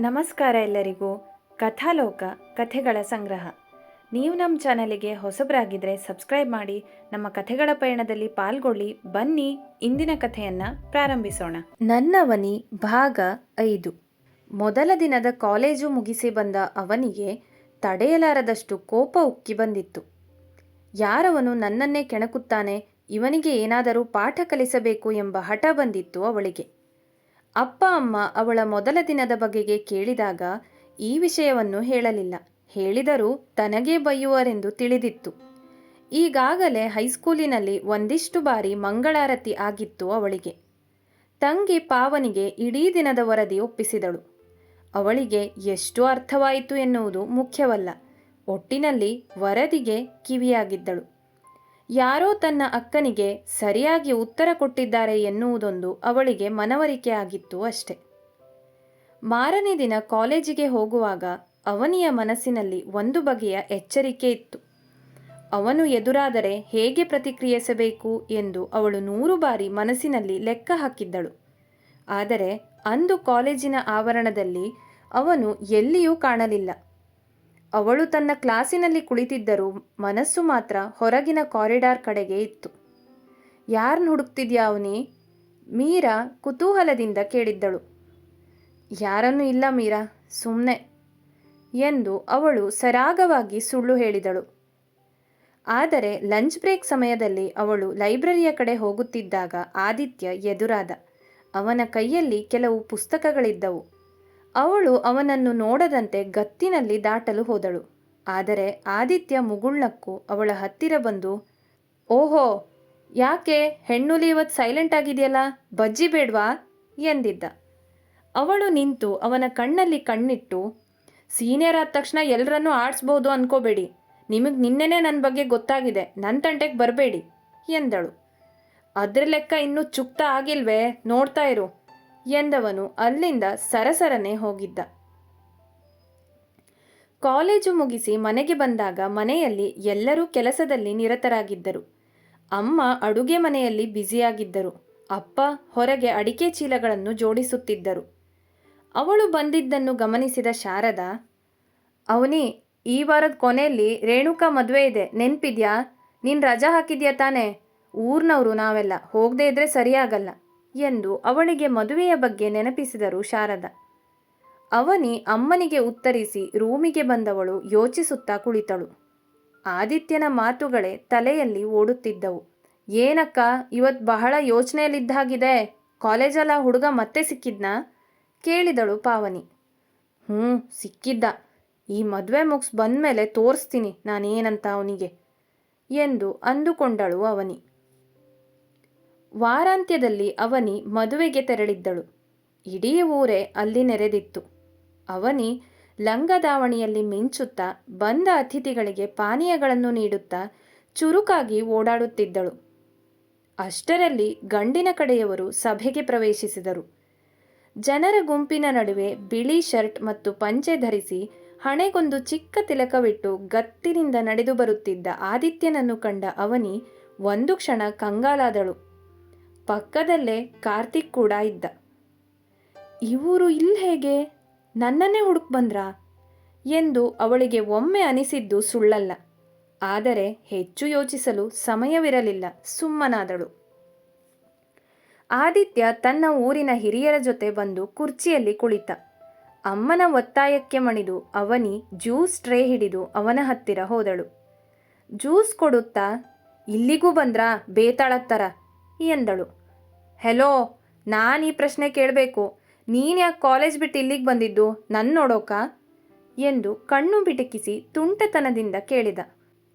ನಮಸ್ಕಾರ ಎಲ್ಲರಿಗೂ. ಕಥಾಲೋಕ, ಕಥೆಗಳ ಸಂಗ್ರಹ. ನೀವು ನಮ್ಮ ಚಾನಲಿಗೆ ಹೊಸಬರಾಗಿದ್ದರೆ ಸಬ್ಸ್ಕ್ರೈಬ್ ಮಾಡಿ, ನಮ್ಮ ಕಥೆಗಳ ಪಯಣದಲ್ಲಿ ಪಾಲ್ಗೊಳ್ಳಿ. ಬನ್ನಿ, ಇಂದಿನ ಕಥೆಯನ್ನು ಪ್ರಾರಂಭಿಸೋಣ. ನನ್ನವನಿ ಭಾಗ ಐದು. ಮೊದಲ ದಿನದ ಕಾಲೇಜು ಮುಗಿಸಿ ಬಂದ ಅವನಿಗೆ ತಡೆಯಲಾರದಷ್ಟು ಕೋಪ ಉಕ್ಕಿ ಬಂದಿತ್ತು. ಯಾರವನು ನನ್ನನ್ನೇ ಕೆಣಕುತ್ತಾನೆ, ಇವನಿಗೆ ಏನಾದರೂ ಪಾಠ ಕಲಿಸಬೇಕು ಎಂಬ ಹಠ ಬಂದಿತ್ತು ಅವಳಿಗೆ. ಅಪ್ಪ, ಅಮ್ಮ ಅವಳ ಮೊದಲ ದಿನದ ಬಗೆಗೆ ಕೇಳಿದಾಗ ಈ ವಿಷಯವನ್ನು ಹೇಳಲಿಲ್ಲ. ಹೇಳಿದರೂ ತನಗೇ ಬೈಯುವರೆಂದು ತಿಳಿದಿತ್ತು. ಈಗಾಗಲೇ ಹೈಸ್ಕೂಲಿನಲ್ಲಿ ಒಂದಿಷ್ಟು ಬಾರಿ ಮಂಗಳಾರತಿ ಆಗಿತ್ತು ಅವಳಿಗೆ. ತಂಗಿ ಪಾವನಿಗೆ ಇಡೀ ದಿನದ ವರದಿ ಒಪ್ಪಿಸಿದಳು. ಅವಳಿಗೆ ಎಷ್ಟು ಅರ್ಥವಾಯಿತು ಎನ್ನುವುದು ಮುಖ್ಯವಲ್ಲ. ಒಟ್ಟಿನಲ್ಲಿ ವರದಿಗೆ ಕಿವಿಯಾಗಿದ್ದಳು. ಯಾರೋ ತನ್ನ ಅಕ್ಕನಿಗೆ ಸರಿಯಾಗಿ ಉತ್ತರ ಕೊಟ್ಟಿದ್ದಾರೆ ಎನ್ನುವುದೊಂದು ಅವಳಿಗೆ ಮನವರಿಕೆ ಆಗಿತ್ತು ಅಷ್ಟೆ. ಮಾರನೇ ದಿನ ಕಾಲೇಜಿಗೆ ಹೋಗುವಾಗ ಅವನಿಯ ಮನಸ್ಸಿನಲ್ಲಿ ಒಂದು ಬಗೆಯ ಎಚ್ಚರಿಕೆ ಇತ್ತು. ಅವನು ಎದುರಾದರೆ ಹೇಗೆ ಪ್ರತಿಕ್ರಿಯಿಸಬೇಕು ಎಂದು ಅವಳು ನೂರು ಬಾರಿ ಮನಸ್ಸಿನಲ್ಲಿ ಲೆಕ್ಕ ಹಾಕಿದ್ದಳು. ಆದರೆ ಅಂದು ಕಾಲೇಜಿನ ಆವರಣದಲ್ಲಿ ಅವನು ಎಲ್ಲಿಯೂ ಕಾಣಲಿಲ್ಲ. ಅವಳು ತನ್ನ ಕ್ಲಾಸಿನಲ್ಲಿ ಕುಳಿತಿದ್ದರೂ ಮನಸ್ಸು ಮಾತ್ರ ಹೊರಗಿನ ಕಾರಿಡಾರ್ ಕಡೆಗೆ ಇತ್ತು. ಯಾರನ್ನ ಹುಡುಕ್ತಿದ್ಯಾ ಅವನಿ? ಮೀರಾ ಕುತೂಹಲದಿಂದ ಕೇಳಿದ್ದಳು. ಯಾರನ್ನೂ ಇಲ್ಲ ಮೀರಾ ಸುಮ್ಮನೆ ಎಂದು ಅವಳು ಸರಾಗವಾಗಿ ಸುಳ್ಳು ಹೇಳಿದಳು. ಆದರೆ ಲಂಚ್ ಬ್ರೇಕ್ ಸಮಯದಲ್ಲಿ ಅವಳು ಲೈಬ್ರರಿಯ ಕಡೆ ಹೋಗುತ್ತಿದ್ದಾಗ ಆದಿತ್ಯ ಎದುರಾದ. ಅವನ ಕೈಯಲ್ಲಿ ಕೆಲವು ಪುಸ್ತಕಗಳಿದ್ದವು. ಅವಳು ಅವನನ್ನು ನೋಡದಂತೆ ಗತ್ತಿನಲ್ಲಿ ದಾಟಲು ಹೋದಳು. ಆದರೆ ಆದಿತ್ಯ ಮುಗುಳ್ನಕ್ಕು ಅವಳ ಹತ್ತಿರ ಬಂದು, ಓಹೋ, ಯಾಕೆ? ಹೆಣ್ಣುಲಿ ಇವತ್ತು ಸೈಲೆಂಟ್ ಆಗಿದೆಯಲ್ಲ? ಬಜ್ಜಿ ಬೇಡ್ವಾ? ಎಂದಿದ್ದ. ಅವಳು ನಿಂತು ಅವನ ಕಣ್ಣಲ್ಲಿ ಕಣ್ಣಿಟ್ಟು, ಸೀನಿಯರ್ ಆದ ತಕ್ಷಣ ಎಲ್ಲರನ್ನೂ ಆಡಿಸ್ಬೋದು ಅನ್ಕೋಬೇಡಿ. ನಿಮಗೆ ನಿನ್ನೆನೇ ನನ್ನ ಬಗ್ಗೆ ಗೊತ್ತಾಗಿದೆ. ನನ್ನ ತಂಟೆಗೆ ಬರಬೇಡಿ. ಎಂದಳು. ಅದ್ರ ಲೆಕ್ಕ ಇನ್ನೂ ಚುಕ್ತ ಆಗಿಲ್ವೇ? ನೋಡ್ತಾ ಇರು. ಎಂದವನು ಅಲ್ಲಿಂದ ಸರಸರನೆ ಹೋಗಿದ್ದ. ಕಾಲೇಜು ಮುಗಿಸಿ ಮನೆಗೆ ಬಂದಾಗ ಮನೆಯಲ್ಲಿ ಎಲ್ಲರೂ ಕೆಲಸದಲ್ಲಿ ನಿರತರಾಗಿದ್ದರು. ಅಮ್ಮ ಅಡುಗೆ ಮನೆಯಲ್ಲಿ ಬ್ಯುಸಿಯಾಗಿದ್ದರು. ಅಪ್ಪ ಹೊರಗೆ ಅಡಿಕೆ ಚೀಲಗಳನ್ನು ಜೋಡಿಸುತ್ತಿದ್ದರು. ಅವಳು ಬಂದಿದ್ದನ್ನು ಗಮನಿಸಿದ ಶಾರದಾ, ಅವನಿ, ಈ ವಾರದ ಕೊನೆಯಲ್ಲಿ ರೇಣುಕಾ ಮದುವೆ ಇದೆ. ನೆನ್ಪಿದ್ಯಾ? ನೀನು ರಜಾ ಹಾಕಿದ್ಯಾ ತಾನೇ? ಊರ್ನವರು ನಾವೆಲ್ಲ. ಹೋಗದೇ ಇದ್ರೆ ಸರಿಯಾಗಲ್ಲ. ಎಂದು ಅವಳಿಗೆ ಮದುವೆಯ ಬಗ್ಗೆ ನೆನಪಿಸಿದರು ಶಾರದ. ಅವನಿ ಅಮ್ಮನಿಗೆ ಉತ್ತರಿಸಿ ರೂಮಿಗೆ ಬಂದವಳು ಯೋಚಿಸುತ್ತಾ ಕುಳಿತಳು. ಆದಿತ್ಯನ ಮಾತುಗಳೇ ತಲೆಯಲ್ಲಿ ಓಡುತ್ತಿದ್ದವು. ಏನಕ್ಕ ಇವತ್ತು ಬಹಳ ಯೋಚನೆಯಲ್ಲಿದ್ದಾಗಿದೆ. ಕಾಲೇಜಲ್ಲ ಹುಡುಗ ಮತ್ತೆ ಸಿಕ್ಕಿದ್ನಾ? ಕೇಳಿದಳು ಪಾವನಿ. ಹ್ಞೂ, ಸಿಕ್ಕಿದ್ದ. ಈ ಮದುವೆ ಮುಗಿಸ್ ಬಂದಮೇಲೆ ತೋರಿಸ್ತೀನಿ ನಾನೇನಂತ ಅವನಿಗೆ ಎಂದು ಅಂದುಕೊಂಡಳು ಅವನಿ. ವಾರಾಂತ್ಯದಲ್ಲಿ ಅವನಿ ಮದುವೆಗೆ ತೆರಳಿದ್ದಳು. ಇಡೀ ಊರೇ ಅಲ್ಲಿ ನೆರೆದಿತ್ತು. ಅವನಿ ಲಂಗದಾವಣಿಯಲ್ಲಿ ಮಿಂಚುತ್ತಾ ಬಂದ ಅತಿಥಿಗಳಿಗೆ ಪಾನೀಯಗಳನ್ನು ನೀಡುತ್ತಾ ಚುರುಕಾಗಿ ಓಡಾಡುತ್ತಿದ್ದಳು. ಅಷ್ಟರಲ್ಲಿ ಗಂಡಿನ ಕಡೆಯವರು ಸಭೆಗೆ ಪ್ರವೇಶಿಸಿದರು. ಜನರ ಗುಂಪಿನ ನಡುವೆ ಬಿಳಿ ಶರ್ಟ್ ಮತ್ತು ಪಂಚೆ ಧರಿಸಿ ಹಣೆಗೊಂದು ಚಿಕ್ಕ ತಿಲಕವಿಟ್ಟು ಗತ್ತಿನಿಂದ ನಡೆದು ಬರುತ್ತಿದ್ದ ಆದಿತ್ಯನನ್ನು ಕಂಡ ಅವನಿ ಒಂದು ಕ್ಷಣ ಕಂಗಾಲಾದಳು. ಪಕ್ಕದಲ್ಲೇ ಕಾರ್ತಿಕ್ ಕೂಡ ಇದ್ದ. ಇವರು ಇಲ್ಲಿ ಹೇಗೆ? ನನ್ನನ್ನೇ ಹುಡುಕ್ ಬಂದ್ರಾ? ಎಂದು ಅವಳಿಗೆ ಒಮ್ಮೆ ಅನಿಸಿದ್ದು ಸುಳ್ಳಲ್ಲ. ಆದರೆ ಹೆಚ್ಚು ಯೋಚಿಸಲು ಸಮಯವಿರಲಿಲ್ಲ, ಸುಮ್ಮನಾದಳು. ಆದಿತ್ಯ ತನ್ನ ಊರಿನ ಹಿರಿಯರ ಜೊತೆ ಬಂದು ಕುರ್ಚಿಯಲ್ಲಿ ಕುಳಿತ. ಅಮ್ಮನ ಒತ್ತಾಯಕ್ಕೆ ಮಣಿದು ಅವನಿ ಜ್ಯೂಸ್ ಟ್ರೇ ಹಿಡಿದು ಅವನ ಹತ್ತಿರ ಹೋದಳು. ಜ್ಯೂಸ್ ಕೊಡುತ್ತಾ? ಇಲ್ಲಿಗೂ ಬಂದ್ರಾ? ಬೇತಾಳತ್ತರ? ಎಂದಳು. ಹೆಲೋ, ನಾನು ಈ ಪ್ರಶ್ನೆ ಕೇಳಬೇಕು. ನೀನು ಯಾಕೆ ಕಾಲೇಜ್ ಬಿಟ್ಟು ಇಲ್ಲಿಗೆ ಬಂದಿದ್ದು? ನನ್ನ ನೋಡೋಕ? ಎಂದು ಕಣ್ಣು ಬಿಟಕಿಸಿ ತುಂಟತನದಿಂದ ಕೇಳಿದ.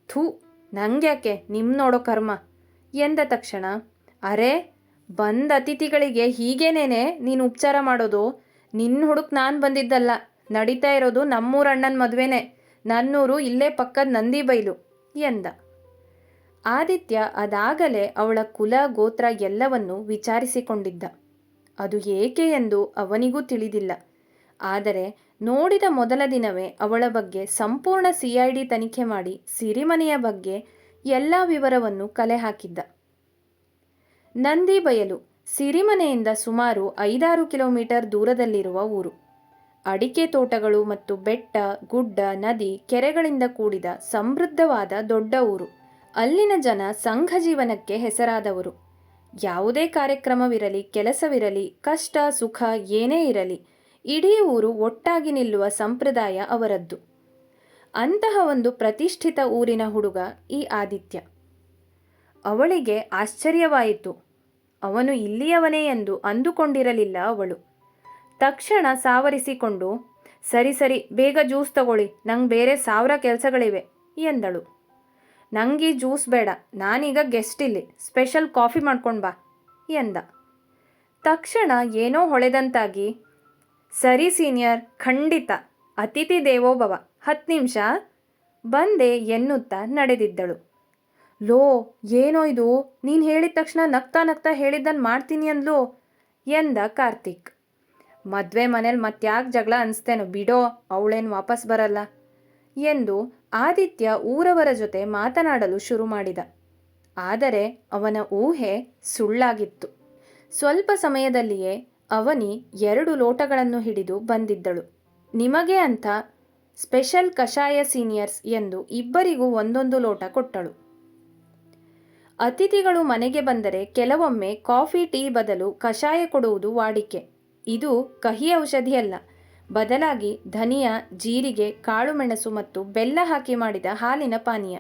ಥೂ, ನಂಗ್ಯಾಕೆ? ನಿಮ್ಮ ನೋಡೋ ಕರ್ಮ. ಎಂದ ತಕ್ಷಣ, ಅರೆ, ಬಂದ ಅತಿಥಿಗಳಿಗೆ ಹೀಗೇನೇನೆ ನೀನು ಉಪಚಾರ ಮಾಡೋದು? ನಿನ್ನ ಹುಡುಕ್ ನಾನು ಬಂದಿದ್ದಲ್ಲ. ನಡೀತಾ ಇರೋದು ನಮ್ಮೂರ ಅಣ್ಣನ ಮದುವೆನೇ. ನನ್ನೂರು ಇಲ್ಲೇ ಪಕ್ಕದ ನಂದಿ ಬೈಲು. ಎಂದ. ಆದಿತ್ಯ ಅದಾಗಲೇ ಅವಳ ಕುಲ ಗೋತ್ರ ಎಲ್ಲವನ್ನೂ ವಿಚಾರಿಸಿಕೊಂಡಿದ್ದ. ಅದು ಏಕೆ ಎಂದು ಅವನಿಗೂ ತಿಳಿದಿಲ್ಲ. ಆದರೆ ನೋಡಿದ ಮೊದಲ ದಿನವೇ ಅವಳ ಬಗ್ಗೆ ಸಂಪೂರ್ಣ ಸಿಐಡಿ ತನಿಖೆ ಮಾಡಿ ಸಿರಿಮನೆಯ ಬಗ್ಗೆ ಎಲ್ಲ ವಿವರವನ್ನು ಕಲೆ ಹಾಕಿದ್ದ. ನಂದಿ ಬಯಲು ಸಿರಿಮನೆಯಿಂದ ಸುಮಾರು ಐದಾರು ಕಿಲೋಮೀಟರ್ ದೂರದಲ್ಲಿರುವ ಊರು. ಅಡಿಕೆ ತೋಟಗಳು ಮತ್ತು ಬೆಟ್ಟ, ಗುಡ್ಡ, ನದಿ, ಕೆರೆಗಳಿಂದ ಕೂಡಿದ ಸಮೃದ್ಧವಾದ ದೊಡ್ಡ ಊರು. ಅಲ್ಲಿನ ಜನ ಸಂಘ ಜೀವನಕ್ಕೆ ಹೆಸರಾದವರು. ಯಾವುದೇ ಕಾರ್ಯಕ್ರಮವಿರಲಿ, ಕೆಲಸವಿರಲಿ, ಕಷ್ಟ, ಸುಖ ಏನೇ ಇರಲಿ, ಇಡೀ ಊರು ಒಟ್ಟಾಗಿ ನಿಲ್ಲುವ ಸಂಪ್ರದಾಯ ಅವರದ್ದು. ಅಂತಹ ಒಂದು ಪ್ರತಿಷ್ಠಿತ ಊರಿನ ಹುಡುಗ ಈ ಆದಿತ್ಯ. ಅವಳಿಗೆ ಆಶ್ಚರ್ಯವಾಯಿತು. ಅವನು ಇಲ್ಲಿಯವನೇ ಎಂದು ಅಂದುಕೊಂಡಿರಲಿಲ್ಲ ಅವಳು. ತಕ್ಷಣ ಸಾವರಿಸಿಕೊಂಡು, ಸರಿ ಸರಿ, ಬೇಗ ಜ್ಯೂಸ್ ತಗೊಳ್ಳಿ, ನಂಗೆ ಬೇರೆ ಸಾವಿರ ಕೆಲಸಗಳಿವೆ, ಎಂದಳು. ನಂಗೆ ಜ್ಯೂಸ್ ಬೇಡ, ನಾನೀಗ ಗೆಸ್ಟ್ ಇಲ್ಲಿ ಸ್ಪೆಷಲ್ ಕಾಫಿ ಮಾಡ್ಕೊಂಡು ಬಾ, ಎಂದ. ತಕ್ಷಣ ಏನೋ ಹೊಳೆದಂತಾಗಿ, ಸರಿ ಸೀನಿಯರ್ ಖಂಡಿತ, ಅತಿಥಿ ದೇವೋಭವ, ಹತ್ತು ನಿಮಿಷ, ಬಂದೆ ಎನ್ನುತ್ತಾ ನಡೆದಿದ್ದಳು. ಲೋ, ಏನೋ ಇದು, ನೀನು ಹೇಳಿದ ತಕ್ಷಣ ನಗ್ತಾ ನಗ್ತಾ ಹೇಳಿದ್ದನ್ನು ಮಾಡ್ತೀನಿ ಅಂದ್ಲು, ಎಂದ ಕಾರ್ತಿಕ್. ಮದುವೆ ಮನೇಲಿ ಮತ್ಯಾಕೆ ಜಗಳ ಅನಿಸ್ತೇನೋ ಬಿಡೋ, ಅವಳೇನು ವಾಪಸ್ ಬರಲ್ಲ, ಎಂದು ಆದಿತ್ಯ ಊರವರ ಜೊತೆ ಮಾತನಾಡಲು ಶುರು ಮಾಡಿದ. ಆದರೆ ಅವನ ಊಹೆ ಸುಳ್ಳಾಗಿತ್ತು. ಸ್ವಲ್ಪ ಸಮಯದಲ್ಲಿಯೇ ಅವನಿ ಎರಡು ಲೋಟಗಳನ್ನು ಹಿಡಿದು ಬಂದಿದ್ದಳು. ನಿಮಗೆ ಅಂತ ಸ್ಪೆಷಲ್ ಕಷಾಯ ಸೀನಿಯರ್ಸ್ ಎಂದು ಇಬ್ಬರಿಗೂ ಒಂದೊಂದು ಲೋಟ ಕೊಟ್ಟಳು. ಅತಿಥಿಗಳು ಮನೆಗೆ ಬಂದರೆ ಕೆಲವೊಮ್ಮೆ ಕಾಫಿ ಟೀ ಬದಲು ಕಷಾಯ ಕೊಡುವುದು ವಾಡಿಕೆ. ಇದು ಕಹಿ ಔಷಧಿಯಲ್ಲ. ಬದಲಾಗಿ ಧನಿಯ, ಜೀರಿಗೆ, ಕಾಳುಮೆಣಸು ಮತ್ತು ಬೆಲ್ಲ ಹಾಕಿ ಮಾಡಿದ ಹಾಲಿನ ಪಾನೀಯ.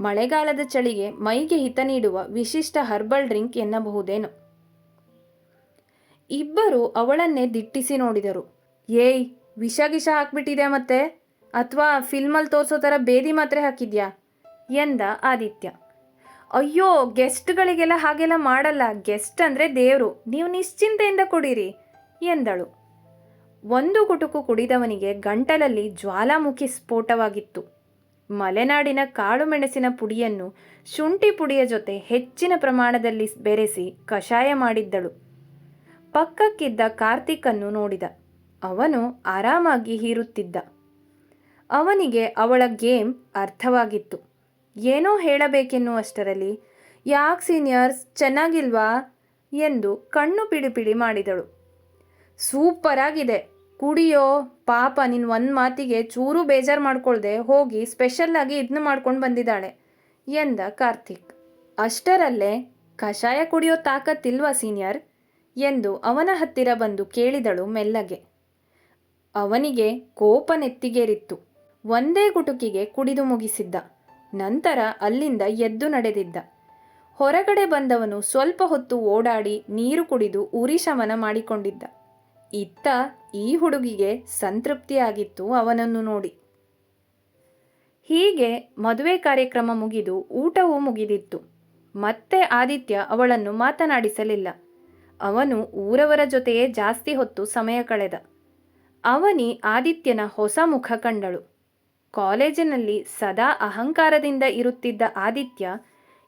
ಮಳೆಗಾಲದ ಚಳಿಗೆ ಮೈಗೆ ಹಿತ ನೀಡುವ ವಿಶಿಷ್ಟ ಹರ್ಬಲ್ ಡ್ರಿಂಕ್ ಎನ್ನಬಹುದೇನು. ಇಬ್ಬರು ಅವಳನ್ನೇ ದಿಟ್ಟಿಸಿ ನೋಡಿದರು. ಏಯ್ ವಿಷ ಗಿಷ ಹಾಕ್ಬಿಟ್ಟಿದೆ ಮತ್ತೆ? ಅಥವಾ ಫಿಲ್ಮಲ್ಲಿ ತೋರಿಸೋ ಥರ ಬೇದಿ ಮಾತ್ರೆ ಹಾಕಿದ್ಯಾ? ಎಂದ ಆದಿತ್ಯ. ಅಯ್ಯೋ, ಗೆಸ್ಟ್ಗಳಿಗೆಲ್ಲ ಹಾಗೆಲ್ಲ ಮಾಡಲ್ಲ. ಗೆಸ್ಟ್ ಅಂದರೆ ದೇವರು. ನೀವು ನಿಶ್ಚಿಂತೆಯಿಂದ ಕುಡೀರಿ, ಎಂದಳು. ಒಂದು ಗುಟುಕು ಕುಡಿದವನಿಗೆ ಗಂಟಲಲ್ಲಿ ಜ್ವಾಲಾಮುಖಿ ಸ್ಫೋಟವಾಗಿತ್ತು. ಮಲೆನಾಡಿನ ಕಾಳು ಮೆಣಸಿನ ಪುಡಿಯನ್ನು ಶುಂಠಿ ಪುಡಿಯ ಜೊತೆ ಹೆಚ್ಚಿನ ಪ್ರಮಾಣದಲ್ಲಿ ಬೆರೆಸಿ ಕಷಾಯ ಮಾಡಿದ್ದಳು. ಪಕ್ಕಕ್ಕಿದ್ದ ಕಾರ್ತಿಕನ್ನು ನೋಡಿದ. ಅವನು ಆರಾಮಾಗಿ ಹೀರುತ್ತಿದ್ದ. ಅವನಿಗೆ ಅವಳ ಗೇಮ್ ಅರ್ಥವಾಗಿತ್ತು. ಏನೋ ಹೇಳಬೇಕೆನ್ನುವಷ್ಟರಲ್ಲಿ, ಯಾಕೆ ಸೀನಿಯರ್ಸ್, ಚೆನ್ನಾಗಿಲ್ವಾ? ಎಂದು ಕಣ್ಣು ಪಿಡಿಪಿಡಿ ಪಿಡಿ ಮಾಡಿದಳು. ಸೂಪರ್ ಆಗಿದೆ ಕುಡಿಯೋ ಪಾಪ ನಿನ್ನ ಒಂದು ಮಾತಿಗೆ ಚೂರು ಬೇಜಾರು ಮಾಡ್ಕೊಳ್ದೆ ಹೋಗಿ ಸ್ಪೆಷಲ್ಲಾಗಿ ಇದನ್ನ ಮಾಡ್ಕೊಂಡು ಬಂದಿದ್ದಾಳೆ. ಎಂದ ಕಾರ್ತಿಕ್. ಅಷ್ಟರಲ್ಲೇ ಕಷಾಯ ಕುಡಿಯೋ ತಾಕತ್ತಿಲ್ವಾ ಸೀನಿಯರ್? ಎಂದು ಅವನ ಹತ್ತಿರ ಬಂದು ಕೇಳಿದಳು ಮೆಲ್ಲಗೆ. ಅವನಿಗೆ ಕೋಪ ನೆತ್ತಿಗೇರಿತ್ತು. ಒಂದೇ ಗುಟುಕಿಗೆ ಕುಡಿದು ಮುಗಿಸಿದ್ದ. ನಂತರ ಅಲ್ಲಿಂದ ಎದ್ದು ನಡೆದಿದ್ದ. ಹೊರಗಡೆ ಬಂದವನು ಸ್ವಲ್ಪ ಹೊತ್ತು ಓಡಾಡಿ ನೀರು ಕುಡಿದು ಉರಿ ಶಮನ ಮಾಡಿಕೊಂಡಿದ್ದ. ಇತ್ತ ಈ ಹುಡುಗಿಗೆ ಸಂತೃಪ್ತಿಯಾಗಿತ್ತು ಅವನನ್ನು ನೋಡಿ. ಹೀಗೆ ಮದುವೆ ಕಾರ್ಯಕ್ರಮ ಮುಗಿದು ಊಟವೂ ಮುಗಿದಿತ್ತು. ಮತ್ತೆ ಆದಿತ್ಯ ಅವಳನ್ನು ಮಾತನಾಡಿಸಲಿಲ್ಲ. ಅವನು ಊರವರ ಜೊತೆಯೇ ಜಾಸ್ತಿ ಹೊತ್ತು ಸಮಯ ಕಳೆದ. ಅವನಿ ಆದಿತ್ಯನ ಹೊಸ ಮುಖ ಕಂಡಳು. ಕಾಲೇಜಿನಲ್ಲಿ ಸದಾ ಅಹಂಕಾರದಿಂದ ಇರುತ್ತಿದ್ದ ಆದಿತ್ಯ,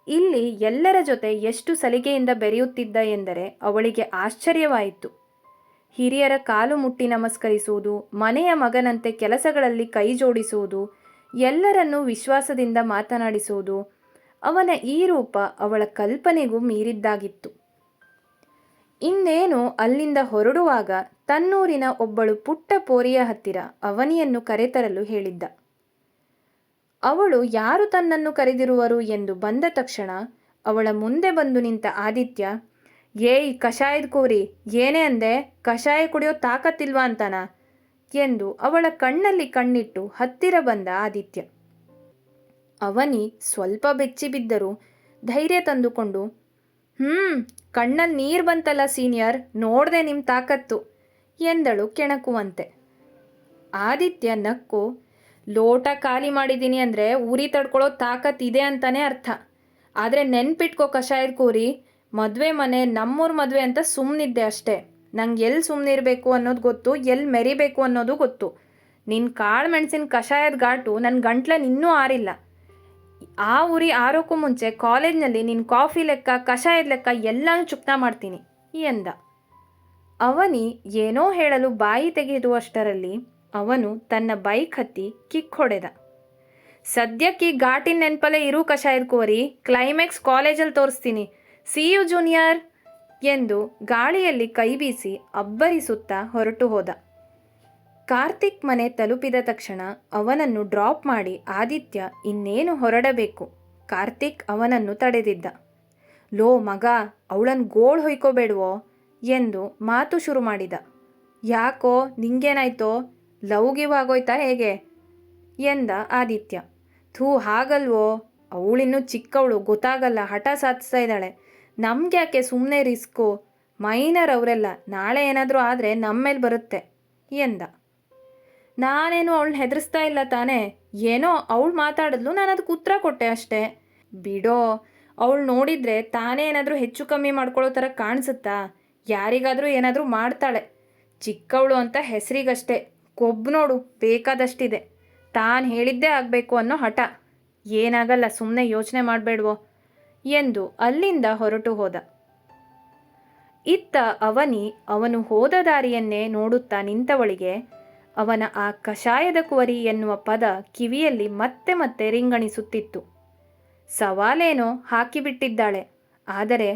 ಇಲ್ಲಿ ಎಲ್ಲರ ಜೊತೆ ಎಷ್ಟು ಸಲಿಗೆಯಿಂದ ಬೆರೆಯುತ್ತಿದ್ದ ಎಂದರೆ ಅವಳಿಗೆ ಆಶ್ಚರ್ಯವಾಯಿತು. ಹಿರಿಯರ ಕಾಲು ಮುಟ್ಟಿ ನಮಸ್ಕರಿಸುವುದು ಮನೆಯ ಮಗನಂತೆ ಕೆಲಸಗಳಲ್ಲಿ ಕೈ ಜೋಡಿಸುವುದು ಎಲ್ಲರನ್ನೂ ವಿಶ್ವಾಸದಿಂದ ಮಾತನಾಡಿಸುವುದು ಅವನ ಈ ರೂಪ ಅವಳ ಕಲ್ಪನೆಗೂ ಮೀರಿದ್ದಾಗಿತ್ತು. ಇನ್ನೇನು ಅಲ್ಲಿಂದ ಹೊರಡುವಾಗ ತನ್ನೂರಿನ ಒಬ್ಬಳು ಪುಟ್ಟ ಪೋರಿಯ ಹತ್ತಿರ ಅವನಿಯನ್ನು ಕರೆತರಲು ಹೇಳಿದ್ದ. ಅವಳು ಯಾರು ತನ್ನನ್ನು ಕರೆದಿರುವರು ಎಂದು ಬಂದ ತಕ್ಷಣ ಅವಳ ಮುಂದೆ ಬಂದು ನಿಂತ ಆದಿತ್ಯ ಏಯ್, ಕಷಾಯದ ಕೋರಿ, ಏನೇ ಅಂದೆ, ಕಷಾಯ ಕುಡಿಯೋ ತಾಕತ್ತಿಲ್ವಾ ಅಂತಾನ? ಎಂದು ಅವಳ ಕಣ್ಣಲ್ಲಿ ಕಣ್ಣಿಟ್ಟು ಹತ್ತಿರ ಬಂದ ಆದಿತ್ಯ. ಅವನಿ ಸ್ವಲ್ಪ ಬೆಚ್ಚಿ ಬಿದ್ದರೂ ಧೈರ್ಯ ತಂದುಕೊಂಡು, ಹ್ಮ್, ಕಣ್ಣಲ್ಲಿ ನೀರು ಬಂತಲ್ಲ ಸೀನಿಯರ್, ನೋಡ್ದೆ ನಿಮ್ಮ ತಾಕತ್ತು, ಎಂದಳು ಕೆಣಕುವಂತೆ. ಆದಿತ್ಯ ನಕ್ಕು, ಲೋಟ ಖಾಲಿ ಮಾಡಿದ್ದೀನಿ ಅಂದರೆ ಉರಿ ತಡ್ಕೊಳ್ಳೋ ತಾಕತ್ ಇದೆ ಅಂತಾನೆ ಅರ್ಥ. ಆದರೆ ನೆನ್ಪಿಟ್ಕೋ ಕಷಾಯದ ಕೂರಿ ಮದುವೆ ಮನೆ, ನಮ್ಮೂರ ಮದುವೆ ಅಂತ ಸುಮ್ಮನಿದ್ದೆ ಅಷ್ಟೇ. ನಂಗೆ ಎಲ್ಲಿ ಸುಮ್ಮನಿರಬೇಕು ಅನ್ನೋದು ಗೊತ್ತು ಎಲ್ಲಿ ಮೆರಿಬೇಕು ಅನ್ನೋದು ಗೊತ್ತು. ನಿನ್ನ ಕಾಳು ಮೆಣಸಿನ ಕಷಾಯದ ಘಾಟು ನನ್ನ ಗಂಟ್ಲ ಇನ್ನೂ ಆರಿಲ್ಲ. ಆ ಉರಿ ಆರೋಕ್ಕೂ ಮುಂಚೆ ಕಾಲೇಜ್ನಲ್ಲಿ ನಿನ್ನ ಕಾಫಿ ಲೆಕ್ಕ, ಕಷಾಯದ ಲೆಕ್ಕ ಎಲ್ಲನೂ ಚುಕ್ತಾ ಮಾಡ್ತೀನಿ, ಎಂದ. ಅವನಿ ಏನೋ ಹೇಳಲು ಬಾಯಿ ತೆಗೆದುವಷ್ಟರಲ್ಲಿ ಅವನು ತನ್ನ ಬೈಕ್ ಹತ್ತಿ ಕಿಕ್ ಹೊಡೆದ. ಸದ್ಯಕ್ಕೆ ಘಾಟಿನ ನೆನಪಲ್ಲೇ ಇರು ಕಷಾಯದ ಕೋರಿ, ಕ್ಲೈಮ್ಯಾಕ್ಸ್ ಕಾಲೇಜಲ್ಲಿ ತೋರಿಸ್ತೀನಿ. ಸಿ ಯು ಜೂನಿಯರ್ ಎಂದು ಗಾಳಿಯಲ್ಲಿ ಕೈ ಬೀಸಿ ಅಬ್ಬರಿಸುತ್ತಾ ಹೊರಟು ಹೋದ. ಕಾರ್ತಿಕ್ ಮನೆ ತಲುಪಿದ ತಕ್ಷಣ ಅವನನ್ನು ಡ್ರಾಪ್ ಮಾಡಿ ಆದಿತ್ಯ ಇನ್ನೇನು ಹೊರಡಬೇಕು? ಕಾರ್ತಿಕ್ ಅವನನ್ನು ತಡೆದಿದ್ದ. ಲೋ, ಮಗ ಅವಳನ್ನು ಗೋಳ್ ಹೊಯ್ಕೋಬೇಡವೋ ಎಂದು ಮಾತು ಶುರು ಮಾಡಿದ. ಯಾಕೋ, ನಿಂಗೇನಾಯ್ತೋ? ಲವ್ ಗಿವ್ ಆಗೋಯ್ತಾ ಹೇಗೆ? ಎಂದ ಆದಿತ್ಯ. ಥೂ, ಹಾಗಲ್ವೋ? ಅವಳಿನ್ನೂ ಚಿಕ್ಕವಳು ಗೊತ್ತಾಗಲ್ಲ, ಹಠ ಸಾಧಿಸ್ತಾ ಇದ್ದಾಳೆ. ನಮ್ಗೆ ಯಾಕೆ ಸುಮ್ಮನೆ ರಿಸ್ಕು? ಮೈನರ್ ಅವರೆಲ್ಲ, ನಾಳೆ ಏನಾದರೂ ಆದರೆ ನಮ್ಮ ಮೇಲೆ ಬರುತ್ತೆ, ಎಂದ. ನಾನೇನು ಅವಳನ್ನ ಹೆದರಿಸ್ತಾ ಇಲ್ಲ ತಾನೇ, ಏನೋ ಅವಳು ಮಾತಾಡಿದ್ಲು ನಾನು ಅದಕ್ಕೆ ಉತ್ತರ ಕೊಟ್ಟೆ ಅಷ್ಟೇ. ಬಿಡೋ, ಅವಳು ನೋಡಿದರೆ ತಾನೇ ಏನಾದರೂ ಹೆಚ್ಚು ಕಮ್ಮಿ ಮಾಡ್ಕೊಳ್ಳೋ ಥರ ಕಾಣಿಸುತ್ತಾ? ಯಾರಿಗಾದರೂ ಏನಾದರೂ ಮಾಡ್ತಾಳೆ. ಚಿಕ್ಕವಳು ಅಂತ ಹೆಸರಿಗಷ್ಟೇ, ಕೊಬ್ಬು ನೋಡು, ಬೇಕಾದಷ್ಟಿದೆ. ತಾನು ಹೇಳಿದ್ದೇ ಆಗಬೇಕು ಅನ್ನೋ ಹಠ. ಏನಾಗಲ್ಲ ಸುಮ್ಮನೆ ಯೋಚನೆ ಮಾಡಬೇಡ್ವೋ. ಎಂದು ಅಲ್ಲಿಂದ ಹೊರಟು ಹೋದ. ಇತ್ತ ಅವನಿ ಅವನು ಹೋದ ದಾರಿಯನ್ನೇ ನೋಡುತ್ತಾ ನಿಂತವಳಿಗೆ, ಅವನ ಆ ಕಷಾಯದ ಕುವರಿ ಎನ್ನುವ ಪದ ಕಿವಿಯಲ್ಲಿ ಮತ್ತೆ ಮತ್ತೆ ರಿಂಗಣಿಸುತ್ತಿತ್ತು. ಸವಾಲೇನೋ ಹಾಕಿಬಿಟ್ಟಿದ್ದಾಳೆ, ಆದರೆ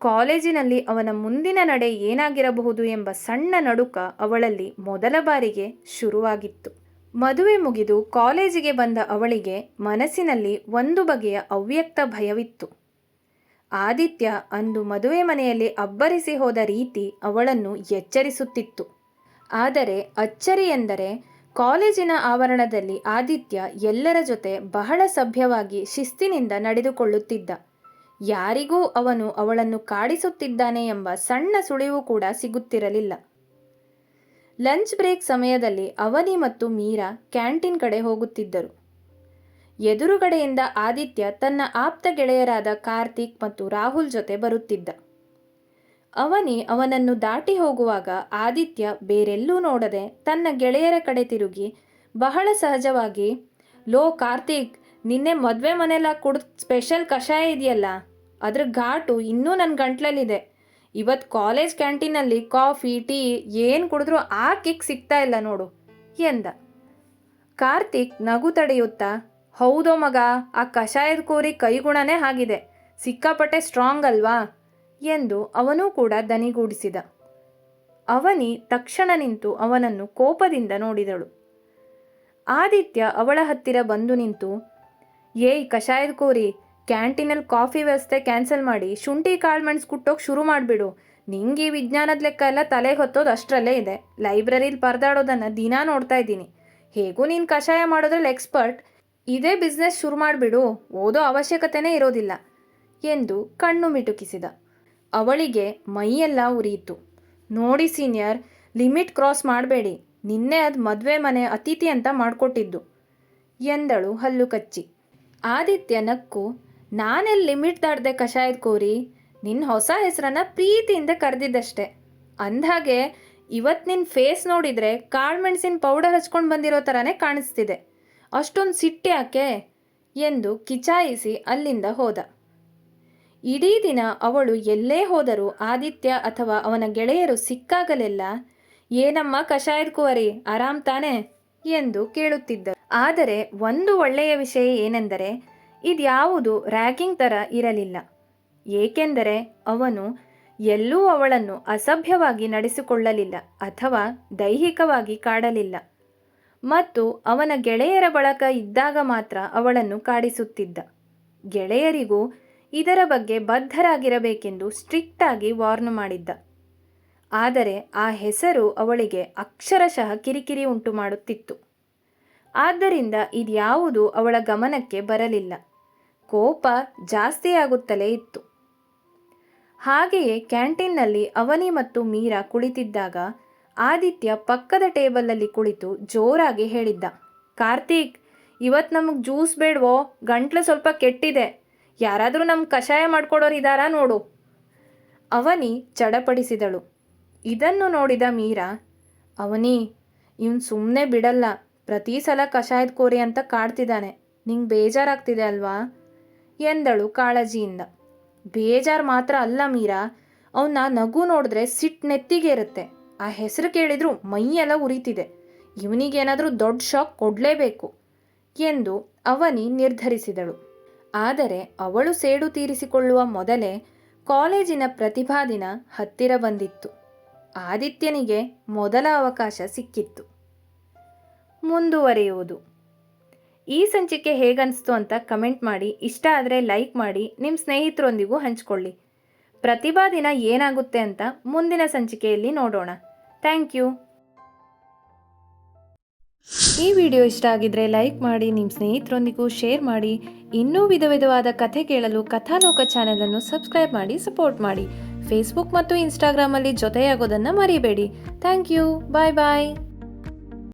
ಕಾಲೇಜಿನಲ್ಲಿ ಅವನ ಮುಂದಿನ ನಡೆ ಏನಾಗಿರಬಹುದು ಎಂಬ ಸಣ್ಣ ನಡುಕ ಅವಳಲ್ಲಿ ಮೊದಲ ಬಾರಿಗೆ ಶುರುವಾಗಿತ್ತು. ಮದುವೆ ಮುಗಿದು ಕಾಲೇಜಿಗೆ ಬಂದ ಅವಳಿಗೆ ಮನಸ್ಸಿನಲ್ಲಿ ಒಂದು ಬಗೆಯ ಅವ್ಯಕ್ತ ಭಯವಿತ್ತು. ಆದಿತ್ಯ ಅಂದು ಮದುವೆ ಮನೆಯಲ್ಲಿ ಅಬ್ಬರಿಸಿ ಹೋದ ರೀತಿ ಅವಳನ್ನು ಎಚ್ಚರಿಸುತ್ತಿತ್ತು. ಆದರೆ ಅಚ್ಚರಿ ಎಂದರೆ ಕಾಲೇಜಿನ ಆವರಣದಲ್ಲಿ ಆದಿತ್ಯ ಎಲ್ಲರ ಜೊತೆ ಬಹಳ ಸಭ್ಯವಾಗಿ ಶಿಸ್ತಿನಿಂದ ನಡೆದುಕೊಳ್ಳುತ್ತಿದ್ದ. ಯಾರಿಗೂ ಅವನು ಅವಳನ್ನು ಕಾಡಿಸುತ್ತಿದ್ದಾನೆ ಎಂಬ ಸಣ್ಣ ಸುಳಿವು ಕೂಡ ಸಿಗುತ್ತಿರಲಿಲ್ಲ. ಲಂಚ್ ಬ್ರೇಕ್ ಸಮಯದಲ್ಲಿ ಅವನಿ ಮತ್ತು ಮೀರಾ ಕ್ಯಾಂಟೀನ್ ಕಡೆ ಹೋಗುತ್ತಿದ್ದರು. ಎದುರುಗಡೆಯಿಂದ ಆದಿತ್ಯ ತನ್ನ ಆಪ್ತ ಗೆಳೆಯರಾದ ಕಾರ್ತಿಕ್ ಮತ್ತು ರಾಹುಲ್ ಜೊತೆ ಬರುತ್ತಿದ್ದ. ಅವನಿ ಅವನನ್ನು ದಾಟಿ ಹೋಗುವಾಗ ಆದಿತ್ಯ ಬೇರೆಲ್ಲೂ ನೋಡದೆ ತನ್ನ ಗೆಳೆಯರ ಕಡೆ ತಿರುಗಿ, ಬಹಳ ಸಹಜವಾಗಿ, ಲೋ ಕಾರ್ತಿಕ್, ನಿನ್ನೆ ಮದುವೆ ಮನೆಲ್ಲ ಕುಡ್ದು ಸ್ಪೆಷಲ್ ಕಷಾಯ ಇದೆಯಲ್ಲ? ಅದ್ರ ಘಾಟು ಇನ್ನೂ ನನ್ನ ಗಂಟ್ಲಲ್ಲಿದೆ. ಇವತ್ತು ಕಾಲೇಜ್ ಕ್ಯಾಂಟೀನಲ್ಲಿ ಕಾಫಿ, ಟೀ ಏನು ಕುಡಿದ್ರೂ ಆ ಕಿಕ್ ಸಿಗ್ತಾ ಇಲ್ಲ ನೋಡು ಎಂದ. ಕಾರ್ತಿಕ್ ನಗು ತಡೆಯುತ್ತಾ ಹೌದೋ ಮಗ, ಆ ಕಷಾಯದ ಕೋರಿ ಕೈಗುಣನೇ ಆಗಿದೆ. ಸಿಕ್ಕಾಪಟ್ಟೆ ಸ್ಟ್ರಾಂಗ್ ಅಲ್ವಾ? ಎಂದು ಅವನೂ ಕೂಡ ದನಿಗೂಡಿಸಿದ. ಅವನಿ ತಕ್ಷಣ ನಿಂತು ಅವನನ್ನು ಕೋಪದಿಂದ ನೋಡಿದಳು. ಆದಿತ್ಯ ಅವಳ ಹತ್ತಿರ ಬಂದು ನಿಂತು, ಏಯ್ ಕಷಾಯದ ಕೋರಿ, ಕ್ಯಾಂಟೀನಲ್ಲಿ ಕಾಫಿ ವ್ಯವಸ್ಥೆ ಕ್ಯಾನ್ಸಲ್ ಮಾಡಿ, ಶುಂಠಿ ಕಾಳುಮೆಣಸು ಕುಟ್ಟೋಕೆ ಶುರು ಮಾಡಿಬಿಡು. ನಿಂಗೆ ಈ ವಿಜ್ಞಾನದ ಲೆಕ್ಕ ಎಲ್ಲ ತಲೆಗೆ ಹೊತ್ತೋದು ಅಷ್ಟರಲ್ಲೇ ಇದೆ. ಲೈಬ್ರರಿಲಿ ಪರದಾಡೋದನ್ನು ದಿನಾ ನೋಡ್ತಾ ಇದ್ದೀನಿ. ಹೇಗೂ ನೀನು ಕಷಾಯ ಮಾಡೋದ್ರಲ್ಲಿ ಎಕ್ಸ್ಪರ್ಟ್ ಇದೇ ಬಿಸ್ನೆಸ್ ಶುರು ಮಾಡಿಬಿಡು, ಓದೋ ಅವಶ್ಯಕತೆನೇ ಇರೋದಿಲ್ಲ ಎಂದು ಕಣ್ಣು ಮಿಟುಕಿಸಿದ. ಅವಳಿಗೆ ಮೈಯೆಲ್ಲ ಉರಿಯಿತು. ನೋಡಿ ಸೀನಿಯರ್ ಲಿಮಿಟ್ ಕ್ರಾಸ್ ಮಾಡಬೇಡಿ, ನಿನ್ನೆ ಅದು ಮದುವೆ ಮನೆ ಅತಿಥಿ ಅಂತ ಮಾಡಿಕೊಟ್ಟಿದ್ದು ಎಂದಳು ಹಲ್ಲು ಕಚ್ಚಿ ಆದಿತ್ಯ ನಕ್ಕು ನಾನೆಲ್ಲಿ ಲಿಮಿಟ್ ದಾಡ್ದೆ ಕಷಾಯದ ಕೋರಿ ನಿನ್ನ ಹೊಸ ಹೆಸರನ್ನ ಪ್ರೀತಿಯಿಂದ ಕರೆದಿದ್ದಷ್ಟೆ. ಅಂದಾಗೆ ಇವತ್ತು ನಿನ್ನ ಫೇಸ್ ನೋಡಿದರೆ ಕಾಳುಮೆಣಸಿನ ಪೌಡರ್ ಹಚ್ಕೊಂಡು ಬಂದಿರೋ ಥರನೇ ಕಾಣಿಸ್ತಿದೆ. ಅಷ್ಟೊಂದು ಸಿಟ್ಟೆ ಎಂದು ಕಿಚಾಯಿಸಿ ಅಲ್ಲಿಂದ ಹೋದ. ಇಡೀ ದಿನ ಅವಳು ಎಲ್ಲೇ ಹೋದರೂ ಆದಿತ್ಯ ಅಥವಾ ಅವನ ಗೆಳೆಯರು ಸಿಕ್ಕಾಗಲೆಲ್ಲ, ಏನಮ್ಮ ಕಷಾಯದ ಕುವರಿ, ಆರಾಮ್ ತಾನೆ? ಎಂದು ಕೇಳುತ್ತಿದ್ದರು. ಆದರೆ ಒಂದು ಒಳ್ಳೆಯ ವಿಷಯ ಏನೆಂದರೆ, ಇದ್ಯಾವುದು ರ್ಯಾಗಿಂಗ್ ಥರ ಇರಲಿಲ್ಲ. ಏಕೆಂದರೆ ಅವನು ಎಲ್ಲೂ ಅವಳನ್ನು ಅಸಭ್ಯವಾಗಿ ನಡೆಸಿಕೊಳ್ಳಲಿಲ್ಲ ಅಥವಾ ದೈಹಿಕವಾಗಿ ಕಾಡಲಿಲ್ಲ. ಮತ್ತು ಅವನ ಗೆಳೆಯರ ಬಳಕ ಇದ್ದಾಗ ಮಾತ್ರ ಅವಳನ್ನು ಕಾಡಿಸುತ್ತಿದ್ದ. ಗೆಳೆಯರಿಗೂ ಇದರ ಬಗ್ಗೆ ಬದ್ಧರಾಗಿರಬೇಕೆಂದು ಸ್ಟ್ರಿಕ್ಟಾಗಿ ವಾರ್ನ್ ಮಾಡಿದ್ದ. ಆದರೆ ಆ ಹೆಸರು ಅವಳಿಗೆ ಅಕ್ಷರಶಃ ಕಿರಿಕಿರಿ ಉಂಟು ಮಾಡುತ್ತಿತ್ತು ಆದ್ದರಿಂದ ಇದ್ಯಾವುದು ಅವಳ ಗಮನಕ್ಕೆ ಬರಲಿಲ್ಲ. ಕೋಪ ಜಾಸ್ತಿಯಾಗುತ್ತಲೇ ಇತ್ತು. ಹಾಗೆಯೇ ಕ್ಯಾಂಟೀನ್ನಲ್ಲಿ ಅವನಿ ಮತ್ತು ಮೀರಾ ಕುಳಿತಿದ್ದಾಗ ಆದಿತ್ಯ ಪಕ್ಕದ ಟೇಬಲಲ್ಲಿ ಕುಳಿತು ಜೋರಾಗಿ ಹೇಳಿದ್ದ, ಕಾರ್ತಿಕ್ ಇವತ್ತು ನಮಗೆ ಜ್ಯೂಸ್ ಬೇಡವೋ? ಗಂಟ್ಲು ಸ್ವಲ್ಪ ಕೆಟ್ಟಿದೆ. ಯಾರಾದರೂ ನಮ್ಮ ಕಷಾಯ ಮಾಡ್ಕೊಡೋರು ಇದ್ದಾರಾ ನೋಡು. ಅವನಿ ಚಡಪಡಿಸಿದಳು. ಇದನ್ನು ನೋಡಿದ ಮೀರಾ, ಅವನಿ, ಇವನು ಸುಮ್ಮನೆ ಬಿಡಲ್ಲ. ಪ್ರತಿ ಸಲ ಕಷಾಯದ ಕೋರಿ ಅಂತ ಕಾಡ್ತಿದ್ದಾನೆ ನಿಂಗೆ ಬೇಜಾರಾಗ್ತಿದೆ ಅಲ್ವಾ? ಎಂದಳು ಕಾಳಜಿಯಿಂದ. ಬೇಜಾರು ಮಾತ್ರ ಅಲ್ಲ ಮೀರಾ. ಅವನ್ನ ನಗು ನೋಡಿದ್ರೆ ಸಿಟ್ಟು ನೆತ್ತಿಗೆ ಇರುತ್ತೆ ಆ ಹೆಸರು ಕೇಳಿದ್ರು ಮೈಯೆಲ್ಲ ಉರಿತಿದೆ. ಇವನಿಗೇನಾದರೂ ದೊಡ್ಡ ಶಾಕ್ ಕೊಡಲೇಬೇಕು ಎಂದು ಅವನಿ ನಿರ್ಧರಿಸಿದಳು. ಆದರೆ ಅವಳು ಸೇಡು ತೀರಿಸಿಕೊಳ್ಳುವ ಮೊದಲೇ ಕಾಲೇಜಿನ ಪ್ರತಿಭಾ ದಿನ ಹತ್ತಿರ ಬಂದಿತ್ತು. ಆದಿತ್ಯನಿಗೆ ಮೊದಲ ಅವಕಾಶ ಸಿಕ್ಕಿತ್ತು. ಮುಂದುವರಿಯುವುದು. ಈ ಸಂಚಿಕೆ ಹೇಗನ್ನಿಸ್ತು ಅಂತ ಕಮೆಂಟ್ ಮಾಡಿ. ಇಷ್ಟ ಆದರೆ ಲೈಕ್ ಮಾಡಿ. ನಿಮ್ಮ ಸ್ನೇಹಿತರೊಂದಿಗೂ ಹಂಚ್ಕೊಳ್ಳಿ. ಪ್ರತಿಭಾ ದಿನ ಏನಾಗುತ್ತೆ ಅಂತ ಮುಂದಿನ ಸಂಚಿಕೆಯಲ್ಲಿ ನೋಡೋಣ. Thank you. ಈ ವಿಡಿಯೋ ಇಷ್ಟ ಆಗಿದ್ರೆ ಲೈಕ್ ಮಾಡಿ ನಿಮ್ಮ ಸ್ನೇಹಿತರೊಂದಿಗೂ ಶೇರ್ ಮಾಡಿ, ಇನ್ನೂ ವಿಧ ವಿಧವಾದ ಕಥೆ ಕೇಳಲು ಕಥಾಲೋಕ ಚಾನೆಲನ್ನು ಸಬ್ಸ್ಕ್ರೈಬ್ ಮಾಡಿ, ಸಪೋರ್ಟ್ ಮಾಡಿ. ಫೇಸ್ಬುಕ್ ಮತ್ತು ಇನ್ಸ್ಟಾಗ್ರಾಮಲ್ಲಿ ಜೊತೆಯಾಗೋದನ್ನು ಮರಿಬೇಡಿ. Thank you. Bye bye.